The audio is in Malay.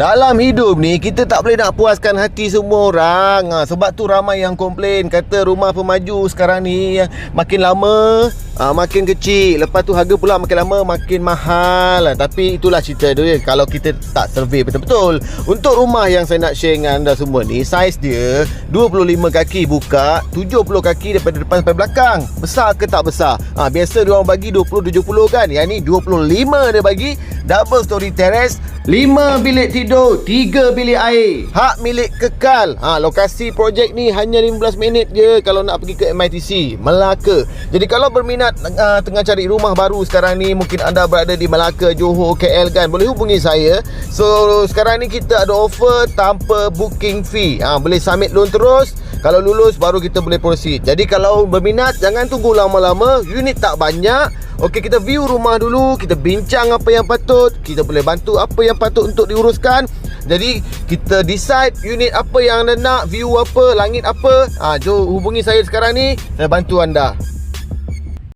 Dalam hidup ni kita tak boleh nak puaskan hati semua orang. Ha, sebab tu ramai yang komplain kata rumah pemaju sekarang ni makin lama ha, makin kecil. Lepas tu harga pula makin lama makin mahal. Ha, tapi itulah cerita dia kalau kita tak survey betul-betul. Untuk rumah yang saya nak share dengan anda semua ni saiz dia 25 kaki buka, 70 kaki daripada depan sampai belakang. Besar ke tak besar? Ha, biasa dia orang bagi 20 70 kan. Yang ni 25 dia bagi double story terrace 5 bilik tidur 3 bilik air Hak milik kekal ha, Lokasi projek ni hanya 15 minit je Kalau nak pergi ke MITC Melaka Jadi kalau berminat uh, Tengah cari rumah baru sekarang ni. Mungkin anda berada di Melaka, Johor, KL kan? Boleh hubungi saya. So sekarang ni kita ada offer Tanpa booking fee. Ha, Boleh submit loan terus. Kalau lulus baru kita boleh proceed. Jadi kalau berminat Jangan tunggu lama-lama. Unit tak banyak. Okey kita view rumah dulu. Kita bincang apa yang patut. Kita boleh bantu apa yang patut untuk diuruskan. Jadi kita decide unit apa yang anda nak View apa, langit apa. Ha, Jom hubungi saya sekarang ni. Saya bantu anda